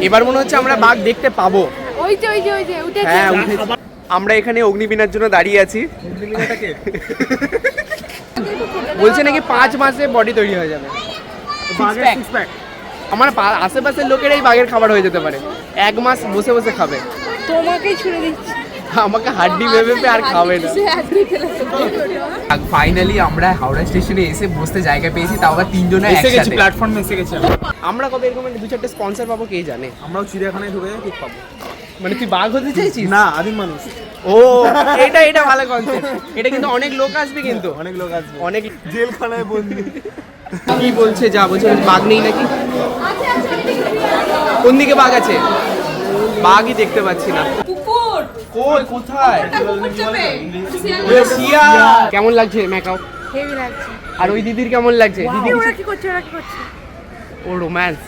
এবার মনে হচ্ছে আমরা বাঘ দেখতে পাবো। ওই যে ওই যে ওই যে উঠেছে। হ্যাঁ উঠেছি। আমরা এখানে অগ্নিবীণার জন্য দাঁড়িয়ে আছি। বলছে নাকি পাঁচ মাসে বডি তৈরি হয়ে যাবে। আমার পা- আশেপাশের লোকেরাই বাঘের খাবার হয়ে যেতে পারে। এক মাস বসে বসে খাবে। তোমাকেই ছুড়ে দিচ্ছি। আমাকে হাড্ডি ভেবে আর খাবে না। ফাইনালি আমরা হাওড়া স্টেশনে এসে বসতে জায়গা পেয়েছি তাও আবার তিনজনে এসে গেছি প্ল্যাটফর্মে এসে গেছি আমরা। আমরা কবে এরকম দু চারটে স্পন্সর পাবো কে জানে? আমরাও চিড়িয়াখানায় ঢুকে ঠিক পাবো। মানে তুই বাঘ হতে চাইছিস? না আদিম মানুষ। ও এটা এটা ভালো কনসেপ্ট এটা কিন্তু অনেক লোক আসবে কিন্তু। অনেক লোক আসবে। অনেক জেলখানায় বন্দি। কি বলছে যা বলছে বাঘ নেই নাকি? কোন দিকে বাঘ আছে? বাঘই দেখতে পাচ্ছি না। কই কোথায়? কেমন লাগছে ম্যাকাও হেভি লাগছে। আর ওই দিদির কেমন লাগছে? দিদি কি করছে ওরা কি করছে? ও রোম্যান্স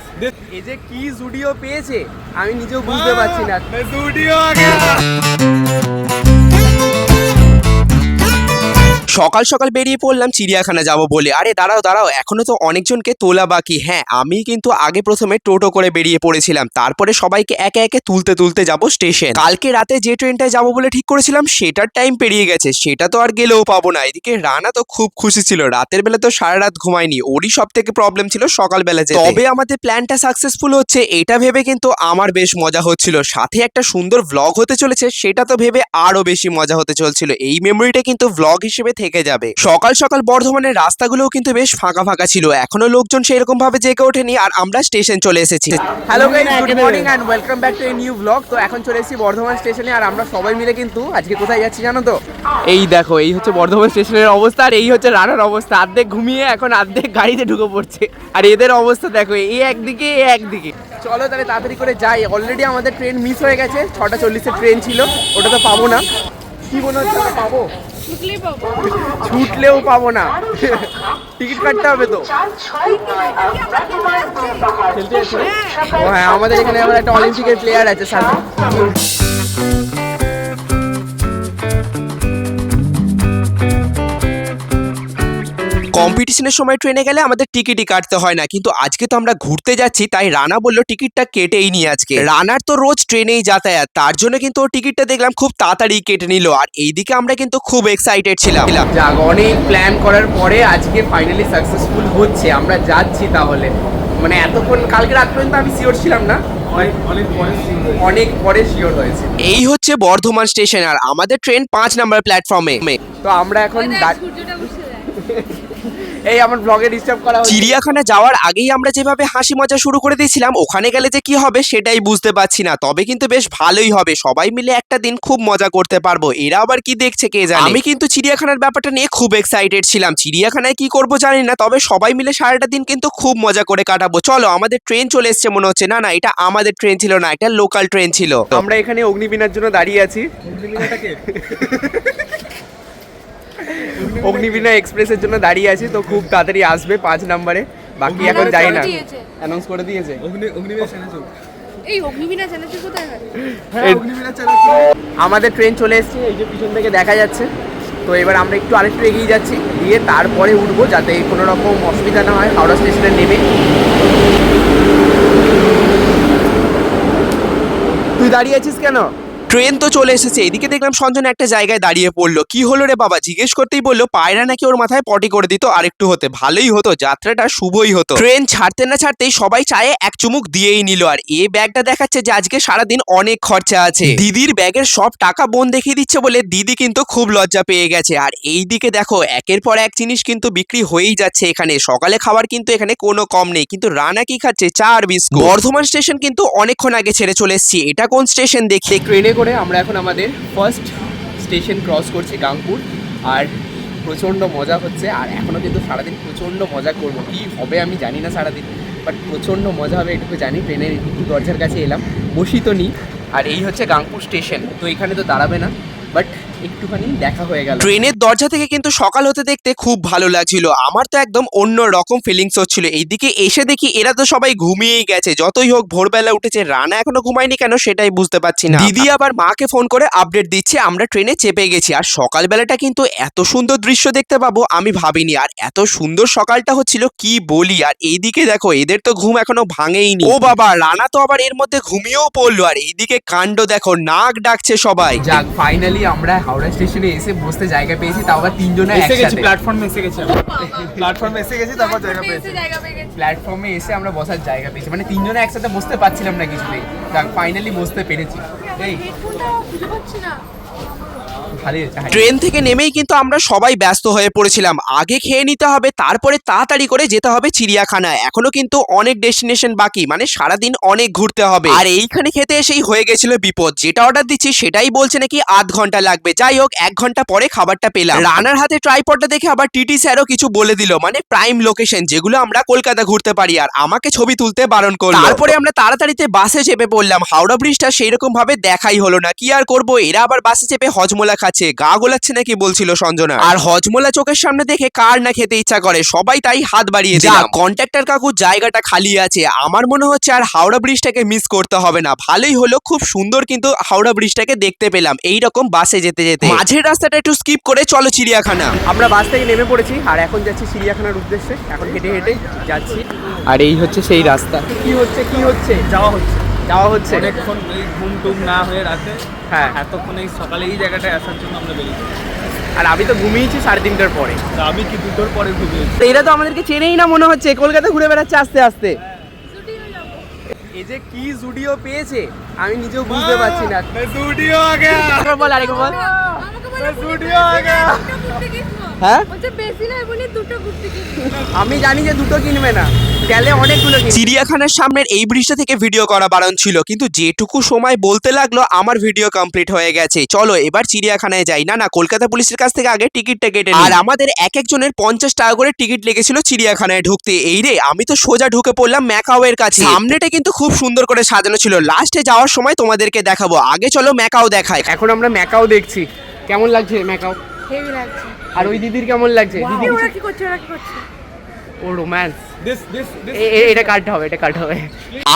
এই যে কি জুডিও পেয়েছে আমি নিজেও বুঝতে পারছি না। স্টুডিও সকাল সকাল বেরিয়ে পড়লাম, চিড়িয়াখানা যাব বলে। আরে, দাঁড়াও দাঁড়াও, এখনও তো অনেকজনকে তোলা বাকি। হ্যাঁ আমি কিন্তু আগে প্রথমে টোটো করে বেরিয়ে পড়েছিলাম। তারপরে সবাইকে একে একে তুলতে তুলতে যাব স্টেশন। কালকে রাতে যে ট্রেনটায় যাব বলে ঠিক করেছিলাম, সেটার টাইম পেরিয়ে গেছে। সেটা তো আর গেলেও পাবো না। এদিকে রানা তো খুব খুশি ছিল। রাতের বেলা তো সারা রাত ঘুমায়নি। ওরই সব থেকে প্রবলেম ছিল সকালবেলা যেতে। তবে আমাদের প্ল্যানটা সাকসেসফুল হচ্ছে। এটা ভেবে কিন্তু আমার বেশ মজা হচ্ছিল। সাথে একটা সুন্দর ভ্লগ হতে চলেছে। সেটা তো ভেবে আরও বেশি মজা হতে চলছিল। এই মেমোরিটা কিন্তু ব্লগ হিসেবে থেকে যাবে। সকাল সকাল বর্ধমানের রাস্তাগুলোও কিন্তু বেশ ফাঁকা ফাঁকা ছিল। এখনও লোকজন সেরকম ভাবে জেগে ওঠেনি আর আমরা স্টেশন চলে এসেছি। Hello guys good morning and welcome back to a new blog তো এখন চলে এসেছি বর্ধমান স্টেশনে আর আমরা সবাই মিলে কিন্তু আজকে কোথায় যাচ্ছি জানো তো? এই দেখো এই হচ্ছে বর্ধমান স্টেশনের অবস্থা আর এই হচ্ছে রানার অবস্থা। অর্ধেক ঘুমিয়ে এখন অর্ধেক গাড়িতে ঢুকে পড়ছে। আর এদের অবস্থা দেখো এই একদিকে এ একদিকে। চলো তাহলে তাড়াতাড়ি করে যাই। অলরেডি আমাদের ট্রেন মিস হয়ে গেছে। ছটা চল্লিশের ট্রেন ছিল। ওটা তো পাবো না। কি মনে হচ্ছে পাবো? ছুটলেও পাবো না। টিকিট কাটতে হবে তো। হ্যাঁ আমাদের এখানে আমার একটা অলিম্পিকের প্লেয়ার আছে সাথে কম্পিটিশনের সময় ট্রেনে গেলে আমাদের টিকিটই কাটতে হয় না। কিন্তু আজকে তো আমরা ঘুরতে যাচ্ছি তাই রানা বলল টিকিটটা কেটেই নি আজকে। রানার তো রোজ ট্রেনেই যাতায়াত তার জন্য কিন্তু ও টিকিটটা দেখলাম খুব তাড়াতাড়ি কেটে নিল। আর এইদিকে আমরা কিন্তু খুব এক্সাইটেড ছিলাম। যাক অনেক প্ল্যান করার পরে আজকে ফাইনালি সাকসেসফুল হচ্ছে। আমরা যাচ্ছি তাহলে। মানে এতক্ষণ কালকে রাত পর্যন্ত আমি শিওর ছিলাম না। অনেক অনেক পরে অনেক পরে শিওর হয়েছে। এই হচ্ছে বর্ধমান স্টেশন আর আমাদের ট্রেন পাঁচ নাম্বার প্ল্যাটফর্মে তো আমরা এখন এই আমার ব্লগে ডিস্টার্ব করা হচ্ছে। চিড়িয়াখানা যাওয়ার আগেই আমরা যেভাবে হাসি মজা শুরু করে দিয়েছিলাম ওখানে গেলে যে কি হবে সেটাই বুঝতে পারছি না। তবে কিন্তু বেশ ভালোই হবে সবাই মিলে একটা দিন খুব মজা করতে পারব। এরা আবার কি দেখছে কে জানে? আমি কিন্তু চিড়িয়াখানার ব্যাপারটা নিয়ে খুব এক্সাইটেড ছিলাম। চিড়িয়াখানায় কি করব জানি না তবে সবাই মিলে সারাটা দিন কিন্তু খুব মজা করে কাটাবো। চলো আমাদের ট্রেন চলে এসছে মনে হচ্ছে। না না এটা আমাদের ট্রেন ছিল না এটা লোকাল ট্রেন ছিল। আমরা এখানে অগ্নিবীণার জন্য দাঁড়িয়ে আছি। অগ্নিবীণাটাকে অগ্নিবীণা এক্সপ্রেসের জন্য দাঁড়িয়ে আছি তো খুব তাড়াতাড়ি আসবে পাঁচ নাম্বারে। বাকি এখন যাই না। অ্যানাউন্স করে দিয়েছে। হ্যাঁ? আমাদের ট্রেন চলে এসেছে এই যে পিছন থেকে দেখা যাচ্ছে। তো এবার আমরা একটু আরেকটু এগিয়ে যাচ্ছি দিয়ে তারপরে উঠবো যাতে কোনো রকম অসুবিধা না হয় হাওড়া স্টেশনে নেমে। তুই দাঁড়িয়ে আছিস কেন? ট্রেন তো চলে এসেছে, এদিকে দেখলাম সঞ্জন একটা জায়গায় দাঁড়িয়ে পড়ল। কি হলো রে বাবা? জিজ্ঞেস করতেই বলল, পায়রা নাকি ওর মাথায় পটি করে দিত, আরেকটু হতে। ভালোই হতো, যাত্রাটা শুভই হতো। ট্রেন ছাড়তে না ছাড়তেই সবাই চায়ে এক চুমুক দিয়েই নিল, আর এ ব্যাগটা দেখাচ্ছে যে আজকে সারাদিন অনেক খরচা আছে। দিদির ব্যাগের সব টাকা বোন দেখিয়ে দিচ্ছে বলে দিদি কিন্তু খুব লজ্জা পেয়ে গেছে। আর এই দিকে দেখো, একের পর এক জিনিস কিন্তু বিক্রি হয়েই যাচ্ছে এখানে। সকালে খাবার কিন্তু এখানে কোনো কম নেই, কিন্তু রানা কি খাচ্ছে? চা আর বিস্কুট। বর্ধমান স্টেশন কিন্তু অনেকক্ষণ আগে ছেড়ে চলে এসেছি। এটা কোন স্টেশন দেখি ট্রেনে করে আমরা এখন আমাদের ফার্স্ট স্টেশন ক্রস করছি গাংপুর আর প্রচণ্ড মজা হচ্ছে। আর এখনও কিন্তু সারাদিন প্রচণ্ড মজা করব। কী হবে আমি জানি না সারাদিন। বাট প্রচণ্ড মজা হবে এটুকু জানি। ট্রেনের একটু দরজার কাছে এলাম। বসি তো নিই আর এই হচ্ছে গাংপুর স্টেশন তো এখানে তো দাঁড়াবে না। বাট একটুখানি দেখা হয়ে গেল। ট্রেনের দরজা থেকে কিন্তু সকাল হতে দেখতে খুব ভালো লাগছিল। আমার তো একদম অন্য রকম ফিলিংস হচ্ছিল। এইদিকে এসে দেখি এরা তো সবাই ঘুমিয়েই গেছে। যতই হোক ভোরবেলা উঠেছে রানা এখনও ঘুমায়নি কেন সেটাই বুঝতে পারছি না। দিদি আবার মাকে ফোন করে আপডেট দিচ্ছে আমরা ট্রেনে চেপে গেছি। আর সকালবেলাটা কিন্তু এত সুন্দর দৃশ্য দেখতে পাবো আমি ভাবিনি। আর এত সুন্দর সকালটা হচ্ছিল কি বলি? আর এইদিকে দেখো এদের তো ঘুম এখনও ভাঙেইনি ও বাবা রানা তো আবার এর মধ্যে ঘুমিয়েও পড়ল। আর এইদিকে কাণ্ড দেখো নাক ডাকছে সবাই। যাক ফাইনালি আমরা হাওড়া স্টেশনে এসে বসতে জায়গা পেয়েছি তাও আবার তিনজনে এসে গেছি প্ল্যাটফর্মে এসে গেছি প্ল্যাটফর্মে এসে গেছি তারপর জায়গা পেয়েছি। প্ল্যাটফর্মে এসে আমরা বসার জায়গা পেয়েছি। মানে তিনজনে একসাথে বসতে পারছিলাম না কিছুতেই। যাক ফাইনালি বসতে পেরেছি। এই হেডফোনটা খুঁজে পাচ্ছি না ভালোই হয়েছে হাই। ট্রেন থেকে নেমেই কিন্তু আমরা সবাই ব্যস্ত হয়ে পড়েছিলাম। আগে খেয়ে নিতে হবে, তারপরে তাড়াতাড়ি করে যেতে হবে চিড়িয়াখানায়। এখনও কিন্তু অনেক ডেস্টিনেশন বাকি মানে সারাদিন অনেক ঘুরতে হবে। আর এইখানে খেতে এসেই হয়ে গেছিল বিপদ। যেটা অর্ডার দিচ্ছি সেটাই বলছে নাকি আধ ঘণ্টা লাগবে। যাই হোক, এক ঘণ্টা পরে খাবারটা পেলাম। রানার হাতে ট্রাইপডটা দেখে আবার টিটি স্যারও কিছু বলে দিল মানে প্রাইম লোকেশন যেগুলো আমরা কলকাতা ঘুরতে পারি। আর আমাকে ছবি তুলতে বারণ করল। তারপরে আমরা তাড়াতাড়িতে বাসে চেপে পড়লাম। হাওড়া ব্রিজটা সেই রকম ভাবে দেখাই হলো না। কি আর করব? এরা আবার বাসে চেপে হজমোলা খাচ্ছে। গা গোলাচ্ছে নাকি বলছিল সঞ্জনা। আর হজমোলা চোখের সামনে দেখে কার না খেতে ইচ্ছা করে সবাই তাই হাত বাড়িয়ে দিলাম। কন্ট্রাক্টর কাকু জায়গাটা খালি আছে আমার মনে হচ্ছে আর হাওড়া ব্রিজটাকে মিস করতে হবে না। ভালোই হলো খুব সুন্দর কিন্তু হাওড়া ব্রিজটাকে দেখতে পেলাম এই রকম বাসে যেতে যেতে। মাঝের রাস্তাটা একটু স্কিপ করে চলো চিড়িয়াখানা। আমরা বাস থেকে নেমে পড়েছি আর এখন যাচ্ছি চিড়িয়াখানার উদ্দেশ্যে এখন হেঁটে হেঁটে যাচ্ছি। আর এই হচ্ছে সেই রাস্তা। কি হচ্ছে কি হচ্ছে? যাওয়া হচ্ছে। যাওয়া হচ্ছে। অনেকক্ষণ ওই ঘুম টুম না হয়ে রাতে হ্যাঁ। এতক্ষণ এই সকালে এই জায়গাটায় আসার জন্য আমরা বেরিয়েছি। আর আমি তো ঘুমিয়েছি সাড়ে তিনটার পরে। তা আমি কি দুটোর পরে ঘুমিয়েছি? এটা এরা তো আমাদেরকে চেনেই না মনে হচ্ছে। কলকাতা ঘুরে বেড়াচ্ছে আস্তে আস্তে। এই যে কি জুডিও পেয়েছে আমি নিজেও বুঝতে পারছি না। স্টুডিও আ গয়া আরেকবার বল আরেকবার বল। আমাকে বলে স্টুডিও আ গয়া দুটো ঘুরতে গেছো হ্যাঁ? আমি জানি যে দুটো কিনবে না। গেলে অনেকগুলো চিড়িয়াখানার সামনের এই ব্রিজটা থেকে ভিডিও করা বারণ ছিল কিন্তু যেটুকু সময় বলতে লাগল আমার ভিডিও কমপ্লিট হয়ে গেছে। চলো এবার চিড়িয়াখানায় যাই। না না কলকাতা পুলিশের কাছ থেকে আগে টিকিটটা কেটে। আর আমাদের এক একজনের পঞ্চাশ টাকা করে টিকিট লেগেছিল চিড়িয়াখানায় ঢুকতে। এই রে আমি তো সোজা ঢুকে পড়লাম ম্যাকাও এর কাছে। সামনেটা কিন্তু খুব সুন্দর করে সাজানো ছিল। লাস্টে যাওয়ার সময় তোমাদেরকে দেখাবো। আগে চলো ম্যাকাও দেখায় এখন আমরা ম্যাকাও দেখছি। কেমন লাগছে ম্যাকাও? হেভি লাগছে। আর ওই দিদির কেমন লাগছে? দিদি ওরা কি করছে ওরা কি করছে? ও রোম্যান্স এটা কাটতে হবে এটা কাটতে হবে।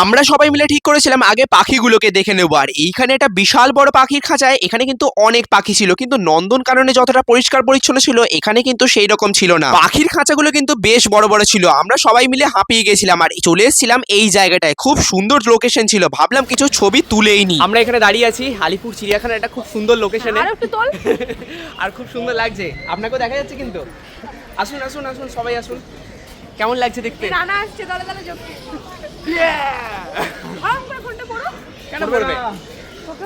আমরা সবাই মিলে ঠিক করেছিলাম আগে পাখিগুলোকে দেখে নেব। আর এইখানে একটা বিশাল বড় পাখির খাঁচায় এখানে কিন্তু অনেক পাখি ছিল কিন্তু নন্দন কাননে যতটা পরিষ্কার পরিচ্ছন্ন ছিল এখানে কিন্তু সেই রকম ছিল না। পাখির খাঁচাগুলো কিন্তু বেশ বড় বড় ছিল। আমরা সবাই মিলে হাঁপিয়ে গেছিলাম আর চলে এসেছিলাম এই জায়গাটায়। খুব সুন্দর লোকেশন ছিল ভাবলাম কিছু ছবি তুলেই নি। আমরা এখানে দাঁড়িয়ে আছি আলিপুর চিড়িয়াখানা একটা খুব সুন্দর লোকেশনে আর আর খুব সুন্দর লাগছে। আপনাকেও দেখা যাচ্ছে কিন্তু। আসুন আসুন আসুন সবাই আসুন। কেমন লাগছে দেখতে? রানা আসছে দলে দলে যোগ কেন করবে তোকে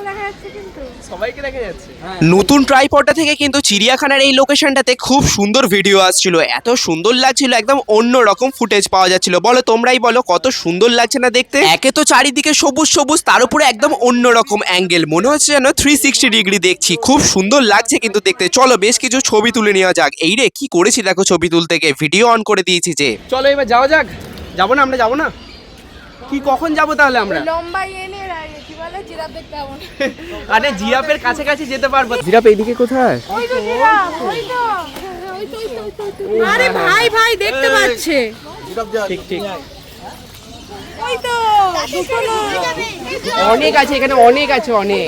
দেখা যাচ্ছে কিন্তু। সবাইকে দেখা যাচ্ছে। নতুন ট্রাইপডটা থেকে কিন্তু চিড়িয়াখানার এই লোকেশনটাতে খুব সুন্দর ভিডিও আসছিল। এত সুন্দর লাগছিল একদম অন্য রকম ফুটেজ পাওয়া যাচ্ছিল। বলো তোমরাই বলো কত সুন্দর লাগছে না দেখতে? একে তো চারিদিকে সবুজ সবুজ তার উপরে একদম অন্য রকম অ্যাঙ্গেল মনে হচ্ছে যেন থ্রি সিক্সটি ডিগ্রি দেখছি। খুব সুন্দর লাগছে কিন্তু দেখতে। চলো বেশ কিছু ছবি তুলে নেওয়া যাক। এই রে কি করেছি দেখো ছবি তুলতে গিয়ে? ভিডিও অন করে দিয়েছি যে। চলো এবার যাওয়া যাক। যাব না আমরা যাব না? কি কখন যাব তাহলে আমরা? লম্বা এনে বলে জিরাফ দেখতে যাব আরে জিরাফের কাছাকাছি যেতে পারব। জিরাফ এইদিকে কোথায়? ওই তো জিরাফ ওই তো। ওই তো ওই তো, ওই তো, ওই তো। আরে ভাই ভাই দেখতে পাচ্ছে। ঠিক ঠিক। ওই তো অনেক আছে এখানে অনেক আছে অনেক।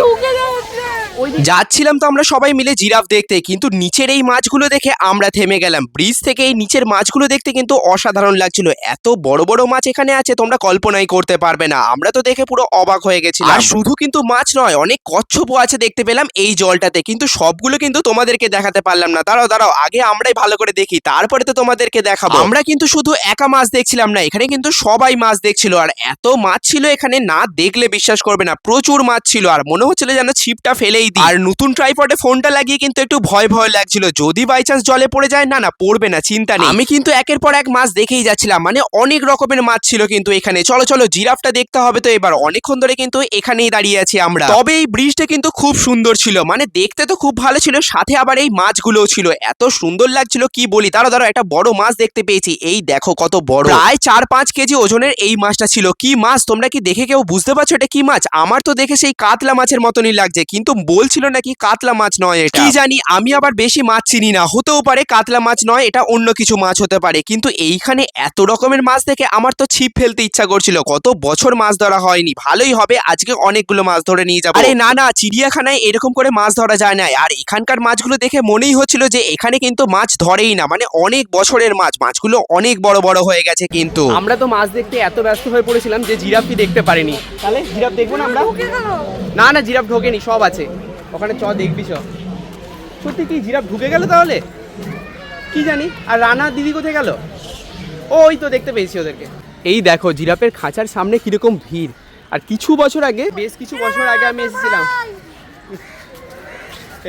যাচ্ছিলাম তো আমরা সবাই মিলে জিরাফ দেখতে কিন্তু নিচের এই মাছগুলো দেখে আমরা থেমে গেলাম। ব্রিজ থেকে এই নিচের মাছগুলো দেখতে কিন্তু অসাধারণ লাগছিল। এত বড় বড় মাছ এখানে আছে তোমরা কল্পনাই করতে পারবে না। আমরা তো দেখে পুরো অবাক হয়ে গেছিলাম। আর শুধু কিন্তু মাছ নয় অনেক কচ্ছপও আছে দেখতে পেলাম এই জলটাতে কিন্তু সবগুলো কিন্তু তোমাদেরকে দেখাতে পারলাম না। দাঁড়াও দাঁড়াও আগে আমরাই ভালো করে দেখি তারপরে তো তোমাদেরকে দেখাবো। আমরা কিন্তু শুধু একা মাছ দেখছিলাম না এখানে কিন্তু সবাই মাছ দেখছিল আর এত মাছ ছিল এখানে, না দেখলে বিশ্বাস করবে না, প্রচুর মাছ ছিল আর মনে হচ্ছিল যেন ছিপটা ফেলেই দিই। আর নতুন ট্রাইপডে ফোনটা লাগিয়ে কিন্তু একটু ভয় ভয় লাগছিল, যদি বাই চান্স জলে পড়ে যায়, না না, পড়বে না, চিন্তা নেই। আমি কিন্তু একের পর এক মাছ দেখেই যাচ্ছিলাম মানে অনেক রকমের মাছ ছিল কিন্তু এখানে। চলো চলো, জিরাফটা দেখতে হবে তো এবার, অনেকক্ষণ ধরে কিন্তু এখানেই দাঁড়িয়ে আছি আমরা। তবে এই ব্রিজটা কিন্তু খুব সুন্দর ছিল মানে দেখতে তো খুব ভালো ছিল, সাথে আবার এই মাছগুলোও ছিল। এত সুন্দর লাগছিল, কি বলি? দাঁড়ো দাঁড়ো একটা বড় মাছ দেখতে পেয়েছি, এই দেখো কত বড়। প্রায় চার পাঁচ কেজি ওজনের এই মাছটা ছিল? কি মাছ? তোমরা কি দেখে কেউ বুঝতে পারছ এটা কি মাছ? আমার তো দেখে সেই কাতলা মাছের মতনই লাগছে কিন্তু বলছিল নাকি কাতলা মাছ নয় এটা। কি জানি আমি আবার বেশি মাছ চিনি না হতেও পারে কাতলা মাছ নয় এটা অন্য কিছু মাছ হতে পারে কিন্তু এইখানে এত রকমের মাছ দেখে আমার তো ছিপ ফেলতে ইচ্ছা করছিল কত বছর মাছ ধরা হয়নি ভালোই হবে আজকে অনেকগুলো মাছ ধরে নিয়ে যাব। আরে না না চিড়িয়াখানায় এরকম করে মাছ ধরা যায় না আর এখানকার মাছগুলো দেখে মনেই হচ্ছিল যে এখানে কিন্তু মাছ ধরেই না মানে অনেক বছরের মাছ মাছগুলো অনেক বড় বড় হয়ে গেছে কিন্তু। আমরা তো মাছ দেখতে এত ব্যস্ত হয়ে পড়েছিলাম যে জিরাফকে দেখতে পারিনি। তাহলে জিরাফ দেখব না আমরা? না না জিরাফ ঢোকেনি সব আছে। ওখানে চ দেখবি চ। সত্যি কি জিরাফ ঢুকে গেল তাহলে? কি জানি আর রানা দিদি কোথায় গেল? ওই তো দেখতে পেয়েছি ওদেরকে। এই দেখো জিরাফের খাঁচার সামনে কীরকম ভিড়। আর কিছু বছর আগে বেশ কিছু বছর আগে আমি এসেছিলাম।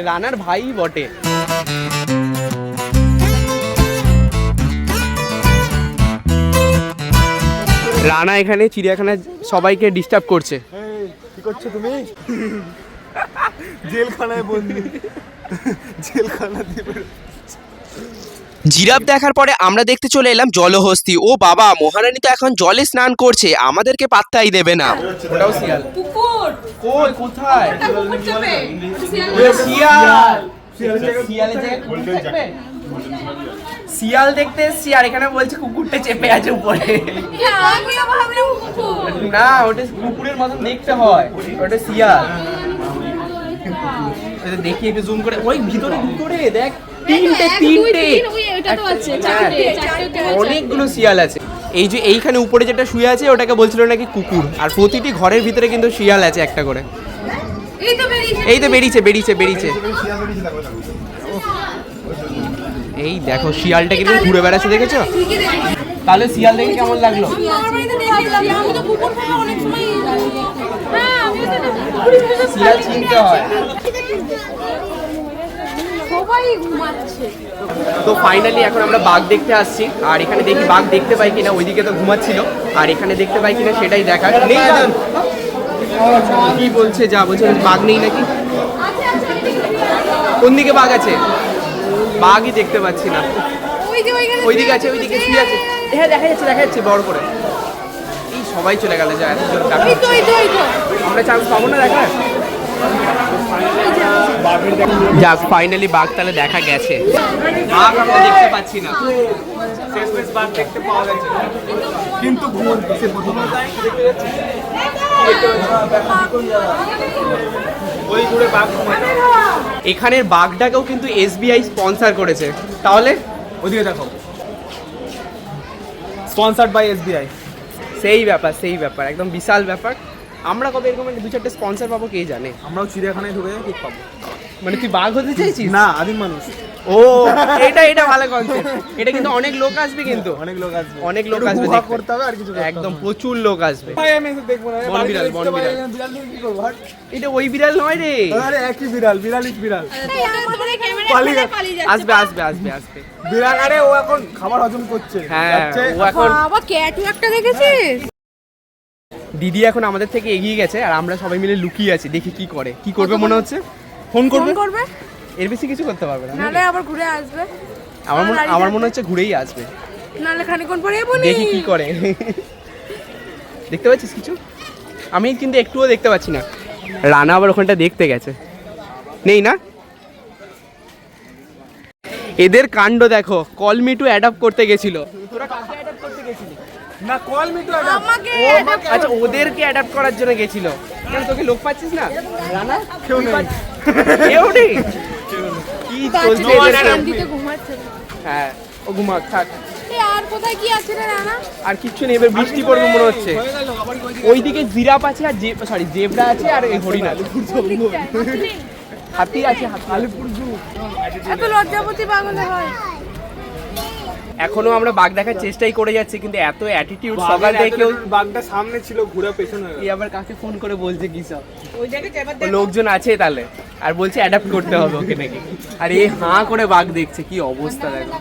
রানার ভাই বটে। রানা এখানে চিড়িয়াখানায় সবাইকে ডিস্টার্ব করছে। কি করছ তুমি? জেলখানায় বন্দি। জেলখানা দিয়ে জিরাফ দেখার পরে আমরা দেখতে চলে এলাম জলহস্তি। ও বাবা মহারানী তো এখন জলে স্নান করছে আমাদেরকে পাত্তাই দেবে না। কোথায়? শিয়াল দেখতে এসছি আর এখানে বলছে কুকুরটা চেপে আছে উপরে। না ওটা কুকুরের মতন দেখতে হয় ওটা শিয়াল। দেখি একটু জুম করে। ওই ভিতরে ভিতরে দেখ তিনটে তিনটে। তিন, ওই এটা তো আছে, চারটে, চারটে আছে। অনেকগুলো শিয়াল আছে। এই যে এইখানে উপরে যেটা শুয়ে আছে ওটাকে বলছিল নাকি কুকুর। আর প্রতিটি ঘরের ভিতরে কিন্তু শিয়াল আছে একটা করে। এই তো বেরিয়েছে। এই তো বেরিয়েছে বেরিয়েছে বেরিয়েছে। এই দেখো শিয়ালটা কিন্তু ঘুরে বেড়াচ্ছে, দেখেছ? তাহলে শিয়াল দেখে কেমন লাগল? শিয়াল হয়। তো ফাইনালি এখন আমরা বাঘ দেখতে আসছি। আর এখানে দেখি বাঘ দেখতে পাই কিনা, ওইদিকে তো ঘুমাচ্ছিল। আর এখানে দেখতে পাই কিনা, সেটাই বাঘ। কি বলছে যা বলছে, বাঘ নেই নাকি? কোন দিকে বাঘ আছে? বাঘই দেখতে পাচ্ছি না ওইদিকে আছে ওইদিকে শুয়ে আছে হ্যাঁ দেখা যাচ্ছে দেখা যাচ্ছে বড় করে এই সবাই চলে গেল যা এত জোর ডাকা। ওই তো ওই তো ওই তো আমরা চান্স পাবো না দেখা যাক ফাইনালি বাঘ তাহলে দেখা গেছে বাঘ আমরা দেখতে পাচ্ছি না শেষমেশ বাঘ দেখতে পাওয়া গেছে কিন্তু সে প্রথমে এখানের বাঘটাকেও কিন্তু এসবিআই স্পন্সার করেছে। তাহলে ওদিকে দেখো। Sponsored by SBI. সেই ব্যাপার সেই ব্যাপার, একদম বিশাল ব্যাপার। আমরা কবে এরকম দু চারটে স্পন্সার পাবো কে জানে? আমরাও চিড়িয়াখানায় ঢুকে যাই ঠিক পাবো। মানে তুই বাঘ হতে চাইছিস? না আদিম মানুষ। ও এটা এটা ভালো কনসেপ্ট এটা কিন্তু অনেক লোক আসবে কিন্তু। অনেক লোক আসবে। অনেক লোক আসবে দেখতে। করতে হবে আর কিছু একদম প্রচুর লোক আসবে। ভাই আমি এসে দেখব না। বন বিড়াল, বন বিড়াল। বিড়াল নিয়ে কি করব? হাট। এটা ওই বিড়াল নয় রে। আরে একই বিড়াল বিড়ালিক বিড়াল। আমাদের ক্যামেরা পালিয়ে গেছে। পালিয়ে যাচ্ছে। আসবে আসবে আসবে আসবে। বিড়াল আরে ও এখন খাবার হজম করছে। হ্যাঁ যাচ্ছে, ও এখন বাবা ক্যাটওয়াকটা দেখেছিস? দিদি এখন আমাদের থেকে এগিয়ে গেছে আর আমরা সবাই মিলে লুকিয়ে আছি। দেখি কি করে কি করবে মনে হচ্ছে? ফোন করবে? করবে? এর বেশি কিছু করতে পারবে না। নালে আবার ঘুরে আসবে। আমার মনে আমার মনে হচ্ছে ঘুরেই আসবে। নালে খানিকক্ষণ পরে নি। দেখি কি করে। দেখতে পাচ্ছিস কিছু? আমি কিন্তু একটুও দেখতে পাচ্ছি না। রানা আবার ওখানটা দেখতে গেছে। নেই না? এদের কাণ্ড দেখো। কল মি অ্যাডাপ্ট করতে গেছিল। তোরা কাকে অ্যাডাপ্ট করতে গেছিলি? না কল মিটু আমাকে আচ্ছা ওদেরকে অ্যাডাপ্ট করার জন্য গেছিল। কেন তোকে লোক পাচ্ছিস না? রানা? কেউ নেই। কেউ নেই। কি চলছে এদের ঘুমাচ্ছে। হ্যাঁ ও ঘুমাক থাক। আর কোথায় কি আছে রে রানা? আর কিচ্ছু নেই এবার বৃষ্টি পড়বে মনে হচ্ছে। ওইদিকে জিরাফ আছে আর সরি জেব্রা আছে আর এই হরিণ আছে। হাতি আছে হাতি আলিপুর এত লজ্জাপতি পাগলে হয়। এখনও আমরা বাঘ দেখার চেষ্টাই করে যাচ্ছি কিন্তু এত অ্যাটিটিউড সকাল থেকে বাঘটা সামনে ছিল ঘুরে পেছনে। এই আবার কাকে ফোন করে বলছে কি সব? লোকজন আছে তাহলে আর বলছে অ্যাডাপ্ট করতে হবে ওকে নাকি। আর এই হাঁ করে বাঘ দেখছে কি অবস্থা দেখো।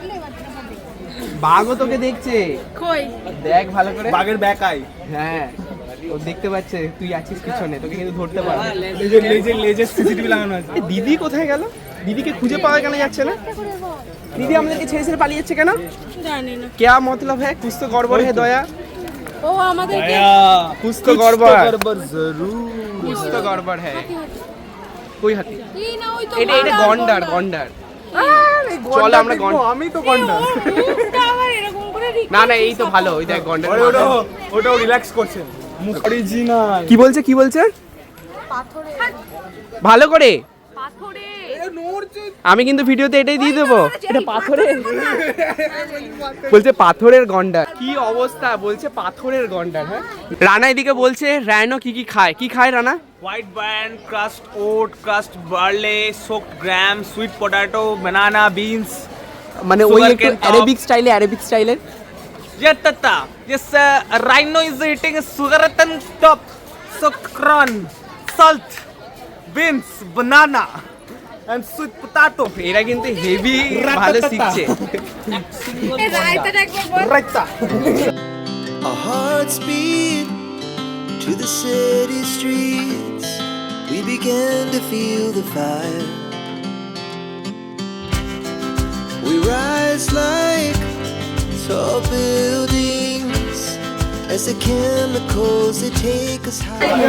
বাঘও তোকে দেখছে? কই? দেখ ভালো করে। বাঘের ব্যাক আই হ্যাঁ ও দেখতে পাচ্ছে তুই আছিস পিছনে তোকে কিন্তু ধরতে পারবে লেজের লেজের লেজের সিসিটিভি লাগানো আছে। দিদি কোথায় গেল? দিদিকে খুঁজে পাওয়া কেন যাচ্ছে না? দিদি আমাদেরকে ছেড়ে ছেড়ে পালিয়ে যাচ্ছে কেন জানি না क्या मतलब है कुछ तो गड़बड़ है दया ও আমাদেরকে कुछ तो गड़बड़ गड़बड़ जरूर कुछ तो गड़बड़ है कोई हाथी কি না ওই তো এটা এটা গন্ডার গন্ডার চল আমরা গন্ডার আমি তো গন্ডার মুখটা আবার এরকম করে রিক- না না এই তো ভালো ওই দেখ গন্ডার আরে ওটা ওটাও রিল্যাক্স করছে মুখ অরিজিনাল কি বলছে কি বলছে পাথরে ভালো করে পাথরে আমি কিন্তু ভিডিওতে এটাই দিয়ে দেবো। এটা পাথরের বলছে পাথরের গন্ডা কি অবস্থা? বলছে পাথরের গন্ডা হ্যাঁ? রানা এদিকে বলছে রায়নো কি কি খায়? কি খায় Rana? White bun crust oat crust barley soak gram sweet potato banana beans মানে ওই একটু অ্যারেবিক স্টাইলে অ্যারেবিক স্টাইলে রাইনো ইজ ইটিং সুগারাতন top সোক্রন salt beans banana corn salt beans banana and sweet potato এরা কিন্তু হেভি ভালো শিখছে এই রায়তাটা একবার বল raita Our hearts beat to the city streets. We began to feel the fire. We rise like tall buildings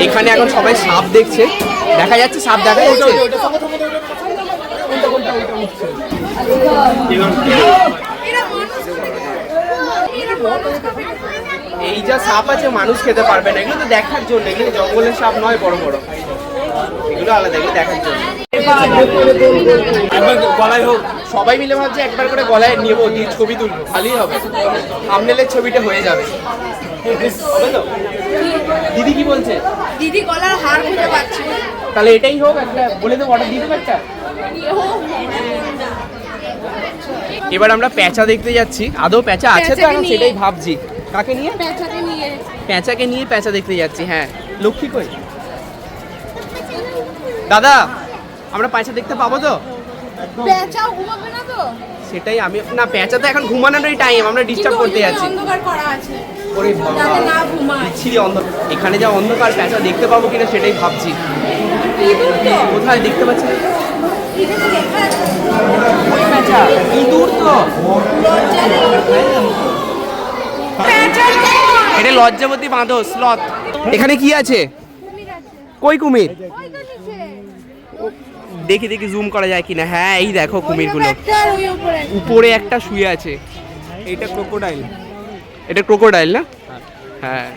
এখানে এখন সবাই সাপ দেখছে দেখা যাচ্ছে সাপ দেখা যাচ্ছে। এই যা সাপ আছে মানুষ খেতে পারবে না এগুলো তো দেখার জন্য এগুলো জঙ্গলের সাপ নয় বড় বড় এগুলো আলাদা এগুলো দেখার জন্য গলায় হোক সবাই মিলে ভাবছে একবার করে গলায় নেব দিয়ে ছবি তুলবো খালি হবে সামনেলের ছবিটা হয়ে যাবে দিদি কি বলছে? দিদি গলার হার খুঁজে পাচ্ছে। তাহলে এটাই হোক একটা বলে দেবো অর্ডার দিয়ে দেবো একটা? এবার আমরা প্যাঁচা দেখতে যাচ্ছি। আদৌ প্যাঁচা আছে তো? প্যাঁচাকে এখন সেটাই ভাবছি। কাকে নিয়ে? পেঁচাকে নিয়ে। প্যাঁচাকে নিয়ে প্যাঁচা দেখতে যাচ্ছি হ্যাঁ। লক্ষ্মী কই? দাদা আমরা প্যাঁচা দেখতে পাবো তো? ঘুমাবে না তো? সেটাই আমি না প্যাঁচা তো এখন ঘুমানোরই টাইম আমরা ডিস্টার্ব করতে যাচ্ছি। অন্ধকার করা আছে। ওরে বিচ্ছিরি অন্ধকার এখানে যা অন্ধকার প্যাঁচা দেখতে পাবো কিনা সেটাই ভাবছি। কোথায় দেখতে পাচ্ছি? ওই প্যাঁচা। ইঁদুর তো? এটা লজ্জাবতী বাঁধো স্লথ এখানে কি আছে? কই কুমির? দেখি দেখি জুম করা যায় কিনা। হ্যাঁ এই দেখো কুমিরগুলো। উপরে একটা শুয়ে আছে। এটা ক্রোকোডাইল এটা ক্রোকোডাইল না? হ্যাঁ।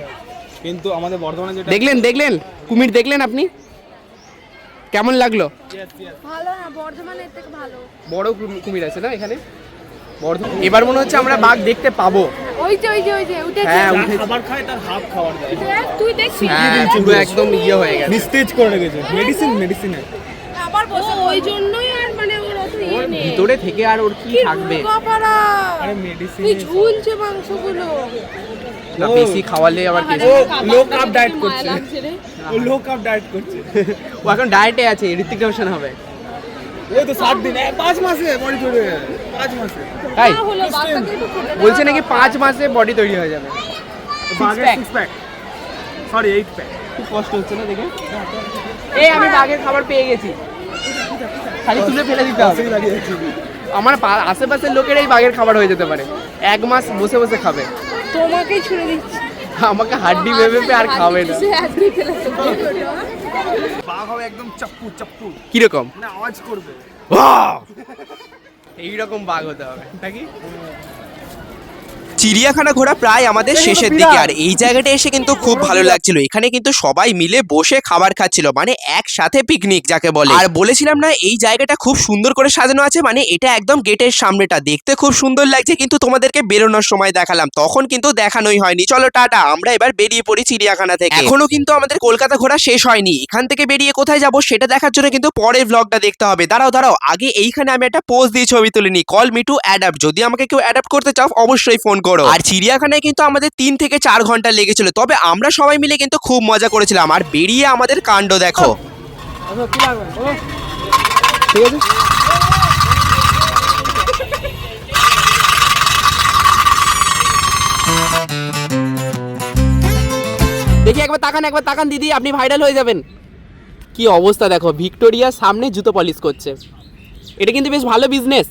কিন্তু আমাদের বর্ধমানে যেটা দেখলেন দেখলেন? কুমির দেখলেন আপনি? কেমন লাগল? ভালো না বর্ধমানের থেকে ভালো। বড় কুমির আছে না এখানে? বর্ধমান এবার মনে হচ্ছে আমরা বাঘ দেখতে পাবো। ওই যে ওই যে ওই যে উঠেছে। হ্যাঁ যা উঠেছে। খাবার খায় তার হাফ খাবার দেয়। তুই দেখছিস? হ্যাঁ পুরো একদম ইয়ে হয়ে গেছে। নিস্তেজ করে রেখেছে। মেডিসিন মেডিসিন আবার বসে ওই জন্যই আর মানে ভিতরে থেকে আর ওর কি কি থাকবে? আরে মেডিসিন তুই ঝুলছে মাংসগুলো। না বেশি খাওয়ালে আবার ও লো কাপ ডায়েট করছে। ও লো কাপ ডায়েট করছে। ও এখন ডায়েটে আছে ঋতিক রোশন হবে। ওই তো সাত দিন এ, পাঁচ মাসে বডি চলে পাঁচ মাসে। তাই বলছে নাকি পাঁচ মাসে বডি তৈরি হয়ে যাবে। Six pack sorry eight pack খুব কষ্ট হচ্ছে না দেখে? এই আমি বাঘের খাবার পেয়ে গেছি। খালি তুলে ফেলে দিতে হবে। আমার পা- আশেপাশের লোকেরাই বাঘের খাবার হয়ে যেতে পারে। এক মাস বসে বসে খাবে। তোমাকেই ছুড়ে দিচ্ছি। আমাকে হাড্ডি ভেবে ভেবে আর খাবে না। সে আজকে ফেলে বাঘ হবে একদম চাপ্পু চাপ্পু। কীরকম মানে আওয়াজ করবে। এইরকম বাঘ হতে হবে। নাকি? চিড়িয়াখানা ঘোরা প্রায় আমাদের শেষের দিকে। আর এই জায়গাটা এসে কিন্তু খুব ভালো লাগছিল। এখানে কিন্তু সবাই মিলে বসে খাবার খাচ্ছিল মানে একসাথে পিকনিক যাকে বলে। আর বলেছিলাম না এই জায়গাটা খুব সুন্দর করে সাজানো আছে মানে এটা একদম গেটের সামনেটা। দেখতে খুব সুন্দর লাগছে কিন্তু তোমাদেরকে বেরোনোর সময় দেখালাম। তখন কিন্তু দেখানোই হয়নি। চলো টাটা আমরা এবার বেরিয়ে পড়ি চিড়িয়াখানা থেকে। এখনও কিন্তু আমাদের কলকাতা ঘোরা শেষ হয়নি। এখান থেকে বেরিয়ে কোথায় যাব সেটা দেখার জন্য কিন্তু পরের ব্লগটা দেখতে হবে। দাঁড়াও দাঁড়াও আগে এইখানে আমি একটা পোজ দিয়ে ছবি তুলে নিই। কল মিটু অ্যাডাপ্ট যদি আমাকে কেউ অ্যাডাপ্ট করতে চাও অবশ্যই ফোন করো আর চিড়িয়াখানায় কিন্তু আমাদের তিন থেকে চার ঘণ্টা লেগেছিল। তবে আমরা সবাই মিলে কিন্তু খুব মজা করেছিলাম। আর বেরিয়ে আমাদের কাণ্ড দেখো। ঠিক আছে দেখি একবার তাকান একবার তাকান দিদি আপনি ভাইরাল হয়ে যাবেন। কি অবস্থা দেখো ভিক্টোরিয়ার সামনে জুতো পলিশ করছে। এটা কিন্তু বেশ ভালো বিজনেস